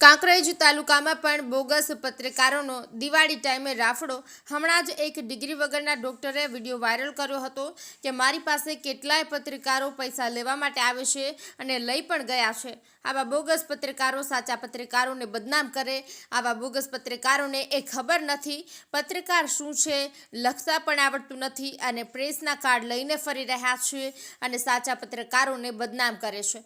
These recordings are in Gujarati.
કાંકરેજ તાલુકામાં પણ બોગસ પત્રકારોનો દિવાળી ટાઈમે રાફડો. હમણાં જ એક ડિગ્રી વગરના ડોક્ટરે વીડિયો વાયરલ કર્યો હતો કે મારી પાસે કેટલાય પત્રકારો પૈસા લેવા માટે આવે છે અને લઈ પણ ગયા છે. આવા બોગસ પત્રકારો સાચા પત્રકારોને બદનામ કરે, આવા બોગસ પત્રકારોને એ ખબર નથી પત્રકાર શું છે, લખતા પણ આવડતું નથી અને પ્રેસના કાર્ડ લઈને ફરી રહ્યા છે અને સાચા પત્રકારોને બદનામ કરે છે.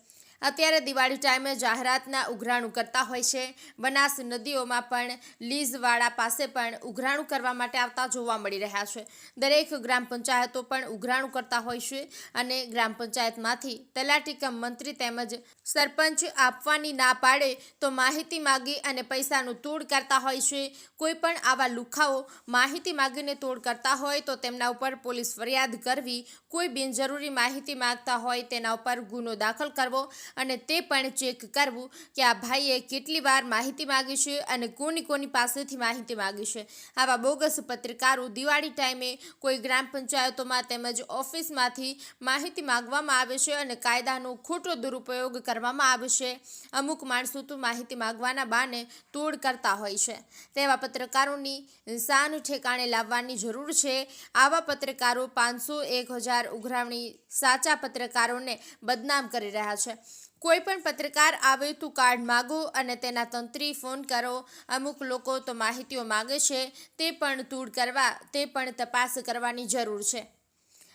અત્યારે દિવાળી ટાઈમે જાહેરાતના ઉઘરાણું કરતા હોય છે. બનાસ નદીઓમાં પણ લીઝવાળા પાસે પણ ઉઘરાણું કરવા માટે આવતા જોવા મળી રહ્યા છે. દરેક ગ્રામ પંચાયતો પણ ઉઘરાણું કરતા હોય છે અને ગ્રામ પંચાયતમાંથી તલાટી કમ મંત્રી તેમજ સરપંચ આપવાની ના પાડે તો માહિતી માગી અને પૈસાનું તોડ કરતા હોય છે. કોઈ પણ આવા લુખાઓ માહિતી માગીને તોડ કરતા હોય તો તેમના ઉપર પોલીસ ફરિયાદ કરવી, કોઈ બિનજરૂરી માહિતી માંગતા હોય તેના ઉપર ગુનો દાખલ કરવો અને તે પણ ચેક કરવું કે આ ભાઈએ કેટલી વાર માહિતી માગી છે અને કોની કોની પાસેથી માહિતી માગી છે. આવા બોગસ પત્રકારો દિવાળી ટાઈમે કોઈ ગ્રામ પંચાયતોમાં તેમજ ઓફિસમાંથી માહિતી માગવામાં આવે છે અને કાયદાનો ખોટો દુરુપયોગ કરવામાં આવે છે. અમુક માણસો તો માહિતી માગવાના બાને તોડ કરતા હોય છે. તેવા પત્રકારોની શાન ઠેકાણે લાવવાની જરૂર છે. આવા પત્રકારો પાંચસો એક હજાર ઉઘરાવણી સાચા પત્રકારોને બદનામ કરી રહ્યા છે. કોઈ પણ પત્રકાર આવે તો કાર્ડ માગો અને તેના તંત્રી ફોન કરો. અમુક લોકો તો માહિતીઓ માગે છે, તે પણ દૂર કરવા, તે પણ તપાસ કરવાની જરૂર છે.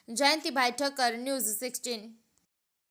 Jayantibhai Thakkar, news sixteen.